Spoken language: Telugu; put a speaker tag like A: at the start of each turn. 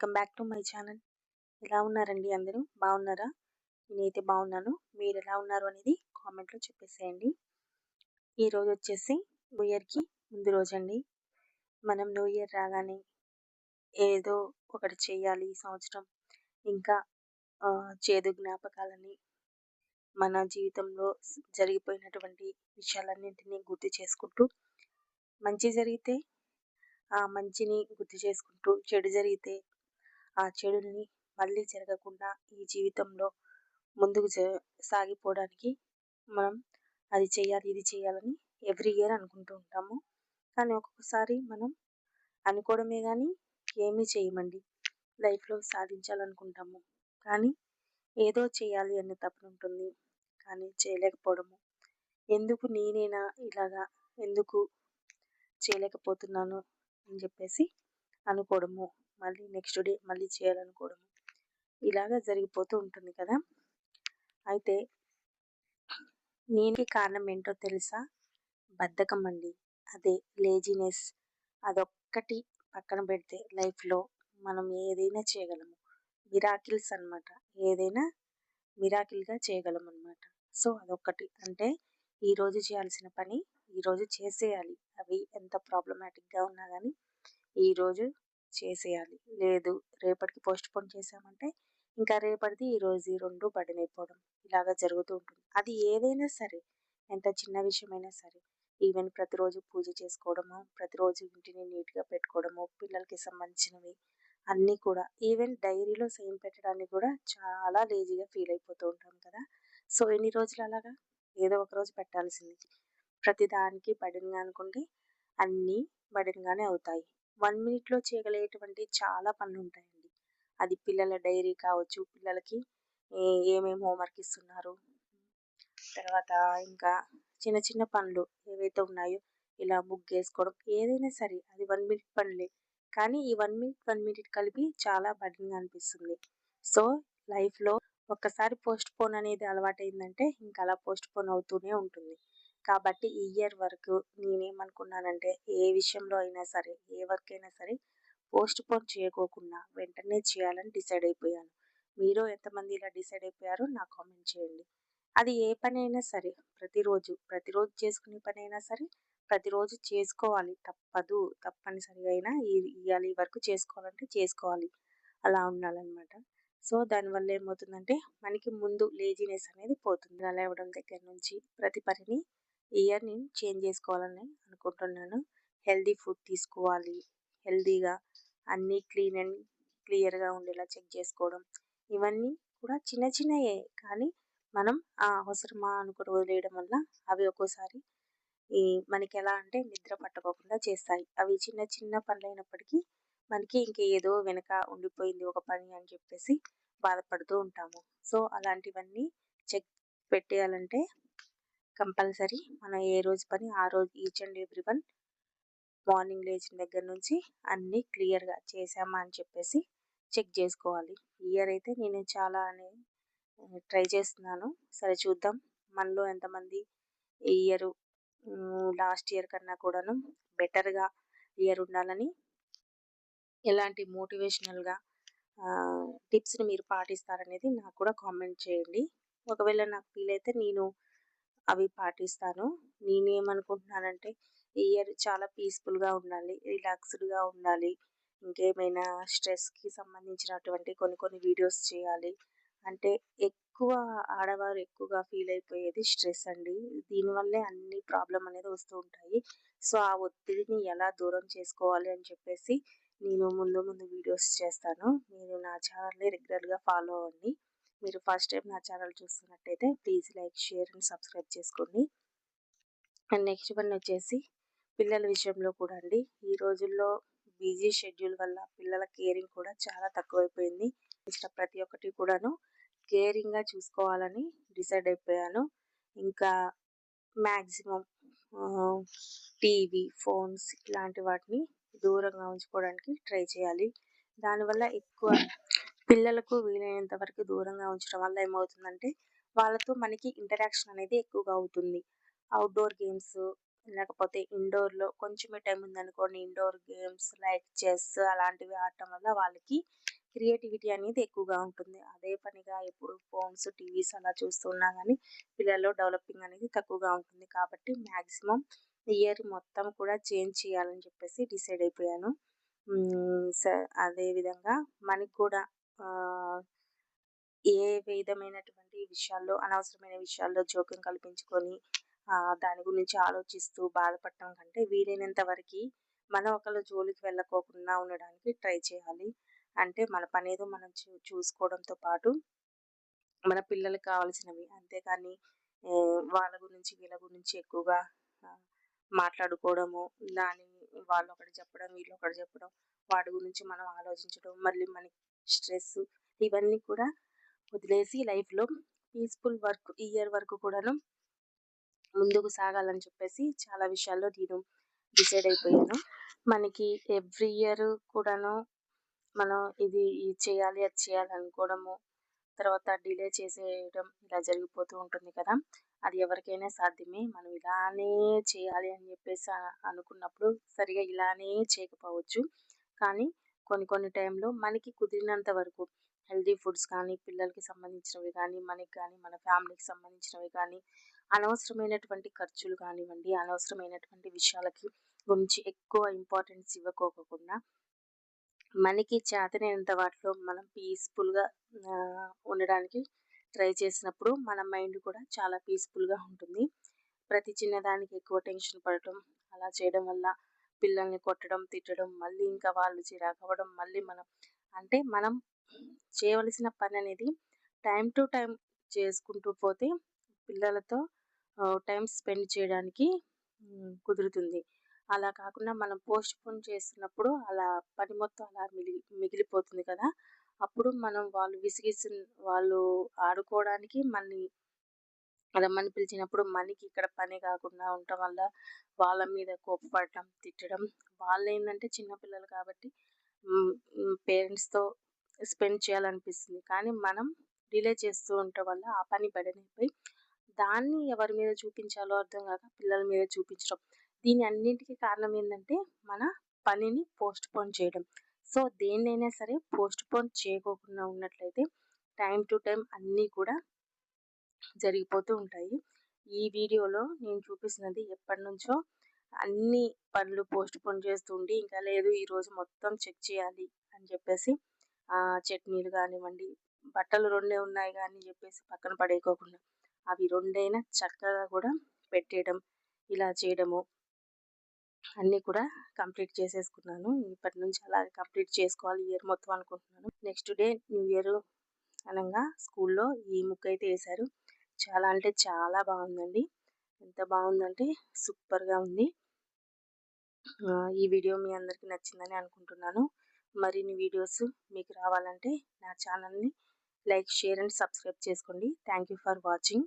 A: Welcome back to my channel. ఎలా ఉన్నారండి అందరూ? బాగున్నారా? నేనైతే బాగున్నాను. మీరు ఎలా ఉన్నారు అనేది కామెంట్లో చెప్పేసేయండి. ఈరోజు వచ్చేసి న్యూ ఇయర్కి ముందు రోజు అండి మనం న్యూ ఇయర్ రాగానే ఏదో ఒకటి చేయాలి ఈ సంవత్సరం. ఇంకా చేదు జ్ఞాపకాలని మన జీవితంలో జరిగిపోయినటువంటి విషయాలన్నింటినీ గుర్తు చేసుకుంటూ మంచి జరిగితే ఆ మంచిని గుర్తు చేసుకుంటూ చెడు జరిగితే ఆ చెడుల్ని మళ్ళీ జరగకుండా ఈ జీవితంలో ముందుకు సాగిపోవడానికి మనం అది చేయాలి ఇది చేయాలని ఎవ్రీ ఇయర్ అనుకుంటూ ఉంటాము. కానీ ఒక్కొక్కసారి మనం అనుకోవడమే కానీ ఏమీ చేయమండి. లైఫ్లో సాధించాలనుకుంటాము. కానీ ఏదో చేయాలి అనే తప్పన ఉంటుంది. కానీ చేయలేకపోవడము. ఎందుకు నేనేనా ఇలాగా? ఎందుకు చేయలేకపోతున్నాను అని చెప్పేసి అనుకోవడము. మళ్ళీ నెక్స్ట్ డే మళ్ళీ చేయాలనుకోవడం ఇలాగా జరిగిపోతూ ఉంటుంది కదా. అయితే నేను కారణం ఏంటో తెలుసా? బద్ధకం అండి. అదే లేజినెస్ అదొక్కటి పక్కన పెడితే లైఫ్లో మనం ఏదైనా చేయగలము. మిరాకిల్స్ అనమాట ఏదైనా మిరాకిల్గా చేయగలం అనమాట సో అదొక్కటి. అంటే ఈరోజు చేయాల్సిన పని ఈరోజు చేసేయాలి. అవి ఎంత ప్రాబ్లమాటిక్గా ఉన్నా కానీ ఈరోజు చేసేయాలి. లేదు రేపటికి పోస్ట్ పోన్ చేసామంటే ఇంకా రేపటిది ఈరోజు ఈ రెండు పడినైపోవడం ఇలాగా జరుగుతూ ఉంటుంది. అది ఏదైనా సరే ఎంత చిన్న విషయమైనా సరే ఈవెన్ ప్రతిరోజు పూజ చేసుకోవడము ప్రతిరోజు ఇంటిని నీట్గా పెట్టుకోవడము పిల్లలకి సంబంధించినవి అన్నీ కూడా ఈవెన్ డైరీలో సైన్ పెట్టడానికి కూడా చాలా లేజీగా ఫీల్ అయిపోతూ ఉంటాం కదా. సో ఎన్ని రోజులు అలాగా? ఏదో ఒక రోజు పెట్టాల్సింది. ప్రతిదానికి బడినగా అనుకుంటే అన్నీ బడినగానే అవుతాయి. వన్ మినిట్లో చేయగలిగేటువంటి చాలా పనులు ఉంటాయండి అది పిల్లల డైరీ కావచ్చు పిల్లలకి ఏమేమి హోంవర్క్ ఇస్తున్నారు తర్వాత ఇంకా చిన్న చిన్న పనులు ఏవైతే ఉన్నాయో ఇలా బుక్ వేసుకోవడం ఏదైనా సరే అది వన్ మినిట్ పనులే. కానీ ఈ వన్ మినిట్ వన్ మినిట్ కలిపి చాలా బర్డన్గా అనిపిస్తుంది. సో లైఫ్లో ఒక్కసారి పోస్ట్ పోన్ అనేది అలవాటైందంటే ఇంకా అలా పోస్ట్ పోన్ అవుతూనే ఉంటుంది. కాబట్టి ఈ ఇయర్ వరకు నేనేమనుకున్నానంటే ఏ విషయంలో అయినా సరే ఏ వర్క్ అయినా సరే పోస్ట్ పోన్ చేయకోకుండా వెంటనే చేయాలని డిసైడ్ అయిపోయాను. మీరు ఎంతమంది ఇలా డిసైడ్ అయిపోయారో నాకు కామెంట్ చేయండి. అది ఏ పని అయినా సరే ప్రతిరోజు ప్రతిరోజు చేసుకునే పని అయినా సరే ప్రతిరోజు చేసుకోవాలి. తప్పదు తప్పనిసరిగా అయినా ఇవాళ ఈ వర్క్ చేసుకోవాలంటే చేసుకోవాలి. అలా ఉండాలన్నమాట. సో దానివల్ల ఏమవుతుందంటే మనకి ముందు లేజినెస్ అనేది పోతుంది. అలా ఇవ్వడం దగ్గర నుంచి ప్రతి పనిని ఇయర్ నేను చేంజ్ చేసుకోవాలని అనుకుంటున్నాను. హెల్దీ ఫుడ్ తీసుకోవాలి. హెల్దీగా అన్నీ క్లీన్ అండ్ క్లియర్గా ఉండేలా చెక్ చేసుకోవడం. ఇవన్నీ కూడా చిన్న చిన్నయే కానీ మనం ఆ అవసరమా అనుకుని వదిలేయడం వల్ల అవి ఒక్కోసారి ఈ మనకి ఎలా అంటే నిద్ర పట్టకోకుండా చేస్తాయి. అవి చిన్న చిన్న పనులు అయినప్పటికీ మనకి ఇంక ఏదో వెనక ఉండిపోయింది ఒక పని అని చెప్పేసి బాధపడుతూ ఉంటాము. సో అలాంటివన్నీ చెక్ పెట్టేయాలంటే కంపల్సరీ మనం ఏ రోజు పని ఆ రోజు each and every one morning లేచిన దగ్గర నుంచి అన్నీ క్లియర్గా చేసామా అని చెప్పేసి చెక్ చేసుకోవాలి. ఇయర్ అయితే నేను చాలా ట్రై చేస్తున్నాను. సరే చూద్దాం. మనలో ఎంతమంది ఈ ఇయర్ లాస్ట్ ఇయర్ కన్నా కూడాను బెటర్గా ఇయర్ ఉండాలని ఎలాంటి మోటివేషనల్గా టిప్స్ని మీరు పాటిస్తారనేది నాకు కూడా కామెంట్ చేయండి. ఒకవేళ నాకు ఫీల్ అయితే నేను అవి పాటిస్తాను. నేనేమనుకుంటున్నానంటే ఈ ఇయర్ చాలా పీస్ఫుల్గా ఉండాలి రిలాక్స్డ్గా ఉండాలి ఇంకేమైనా స్ట్రెస్కి సంబంధించినటువంటి కొన్ని కొన్ని వీడియోస్ చేయాలి. అంటే ఎక్కువ ఆడవారు ఎక్కువగా ఫీల్ అయిపోయేది స్ట్రెస్ అండి. దీనివల్లే అన్ని ప్రాబ్లం అనేది వస్తూ ఉంటాయి. సో ఆ ఒత్తిడిని ఎలా దూరం చేసుకోవాలి అని చెప్పేసి నేను ముందు ముందు వీడియోస్ చేస్తాను. మీరు నా ఛానల్ని రెగ్యులర్గా ఫాలో అవ్వండి. మీరు ఫస్ట్ టైం నా ఛానల్ చూస్తున్నట్టయితే please like share and subscribe చేసుకోండి. అండ్ నెక్స్ట్ వన్ వచ్చేసి పిల్లల విషయంలో కూడా అండి. ఈ రోజుల్లో బిజీ షెడ్యూల్ వల్ల పిల్లల కేరింగ్ కూడా చాలా తక్కువైపోయింది. ఇచ్చిన ప్రతి ఒక్కటి కూడాను కేరింగ్గా చూసుకోవాలని డిసైడ్ అయిపోయాను. ఇంకా మ్యాక్సిమం టీవీ ఫోన్స్ ఇలాంటి వాటిని దూరంగా ఉంచుకోవడానికి ట్రై చేయాలి. దానివల్ల ఎక్కువ పిల్లలకు వీలైనంత వరకు దూరంగా ఉంచడం వల్ల ఏమవుతుందంటే వాళ్ళతో మనకి ఇంటరాక్షన్ అనేది ఎక్కువగా అవుతుంది. అవుట్డోర్ గేమ్స్ లేకపోతే ఇండోర్లో కొంచెమే టైం ఉందనుకోండి ఇండోర్ గేమ్స్ లైక్ చెస్ అలాంటివి ఆడటం వల్ల వాళ్ళకి క్రియేటివిటీ అనేది ఎక్కువగా ఉంటుంది. అదే పనిగా ఎప్పుడు ఫోన్స్ టీవీస్ అలా చూస్తున్నా కానీ పిల్లల్లో డెవలపింగ్ అనేది తక్కువగా ఉంటుంది. కాబట్టి మ్యాక్సిమం ఇయర్ మొత్తం కూడా చేంజ్ చేయాలని చెప్పేసి డిసైడ్ అయిపోయాను. అదేవిధంగా మనకి కూడా ఏ విధమైనటువంటి విషయాల్లో అనవసరమైన విషయాల్లో జోక్యం కల్పించుకొని దాని గురించి ఆలోచిస్తూ బాధపడటం కంటే వీలైనంత వరకు మనం ఒకళ్ళ జోలికి వెళ్ళకోకుండా ఉండడానికి ట్రై చేయాలి. అంటే మన పనేదో మనం చూ చూసుకోవడంతో పాటు మన పిల్లలకి కావాల్సినవి. అంతేకాని వాళ్ళ గురించి వీళ్ళ గురించి ఎక్కువగా మాట్లాడుకోవడము దాని వాళ్ళు ఒకటి చెప్పడం వీళ్ళు ఒకటి చెప్పడం వాటి గురించి మనం ఆలోచించడం మళ్ళీ మనకి స్ట్రెస్ ఇవన్నీ కూడా వదిలేసి లైఫ్లో పీస్ఫుల్ వర్క్ ఇయర్ వరకు కూడాను ముందుకు సాగాలని చెప్పేసి చాలా విషయాల్లో నేను డిసైడ్ అయిపోయాను. మనకి ఎవ్రీ ఇయర్ కూడాను మనం ఇది చేయాలి అది చేయాలి అనుకోవడము తర్వాత డిలే చేసేయడం ఇలా జరిగిపోతూ ఉంటుంది కదా! అది ఎవరికైనా సాధ్యమే. మనం ఇలానే చేయాలి అని చెప్పేసి అనుకున్నప్పుడు సరిగా ఇలానే చేయకపోవచ్చు. కానీ కొన్ని కొన్ని టైంలో మనకి కుదిరినంత వరకు హెల్దీ ఫుడ్స్ కానీ పిల్లలకి సంబంధించినవి కానీ మనకి కానీ మన ఫ్యామిలీకి సంబంధించినవి కానీ అనవసరమైనటువంటి ఖర్చులు కానివ్వండి అనవసరమైనటువంటి విషయాలకి గురించి ఎక్కువ ఇంపార్టెన్స్ ఇవ్వకోకుండా మనకి చేతనైనంత వాటిలో మనం పీస్ఫుల్గా ఉండడానికి ట్రై చేసినప్పుడు మన మైండ్ కూడా చాలా పీస్ఫుల్గా ఉంటుంది. ప్రతి చిన్నదానికి ఎక్కువ టెన్షన్ పడటం అలా చేయడం వల్ల పిల్లల్ని కొట్టడం తిట్టడం మళ్ళీ ఇంకా వాళ్ళు చిరాకవ్వడం మళ్ళీ మనం అంటే మనం చేయవలసిన పని అనేది టైం టు టైం చేసుకుంటూ పోతే పిల్లలతో టైం స్పెండ్ చేయడానికి కుదురుతుంది. అలా కాకుండా మనం పోస్ట్ పోన్ చేస్తున్నప్పుడు అలా పని మొత్తం అలా మిగిలి మిగిలిపోతుంది కదా. అప్పుడు మనం వాళ్ళు విసిగిసి వాళ్ళు ఆడుకోవడానికి మళ్ళీ రమ్మని పిలిచినప్పుడు మనకి ఇక్కడ పని కాకుండా ఉండటం వల్ల వాళ్ళ మీద కోపపడటం తిట్టడం వాళ్ళు ఏంటంటే చిన్నపిల్లలు కాబట్టి పేరెంట్స్తో స్పెండ్ చేయాలనిపిస్తుంది. కానీ మనం డిలే చేస్తూ ఉండటం వల్ల ఆ పని బడనైపోయి దాన్ని ఎవరి మీద చూపించాలో అర్థం కాక పిల్లల మీద చూపించడం దీని అన్నింటికి కారణం ఏంటంటే మన పనిని పోస్ట్ పోన్ చేయడం. సో దేన్నైనా సరే పోస్ట్ పోన్ చేయకోకుండా ఉన్నట్లయితే టైం టు టైం అన్నీ కూడా జరిగిపోతూ ఉంటాయి. ఈ వీడియోలో నేను చూపిస్తున్నది ఎప్పటి నుంచో అన్ని పనులు పోస్ట్ పోన్ చేస్తుండి ఇంకా లేదు ఈరోజు మొత్తం చెక్ చేయాలి అని చెప్పేసి చట్నీలు కానివ్వండి బట్టలు రెండే ఉన్నాయి కానీ చెప్పేసి పక్కన పడేయకోకుండా అవి రెండైనా చక్కగా కూడా పెట్టేయడం ఇలా చేయడము అన్నీ కూడా కంప్లీట్ చేసేసుకున్నాను. ఇప్పటి నుంచి అలాగే కంప్లీట్ చేసుకోవాలి ఇయర్ మొత్తం అనుకుంటున్నాను. నెక్స్ట్ డే న్యూ ఇయర్ అనగా స్కూల్లో ఈ ముక్క అయితే వేశారు. చాలా అంటే చాలా బాగుందండి. ఎంత బాగుందంటే సూపర్గా ఉంది. ఈ వీడియో మీ అందరికీ నచ్చిందని అనుకుంటున్నాను. మరిన్ని వీడియోస్ మీకు రావాలంటే నా ఛానల్ని లైక్ షేర్ అండ్ సబ్స్క్రైబ్ చేసుకోండి. Thank for watching.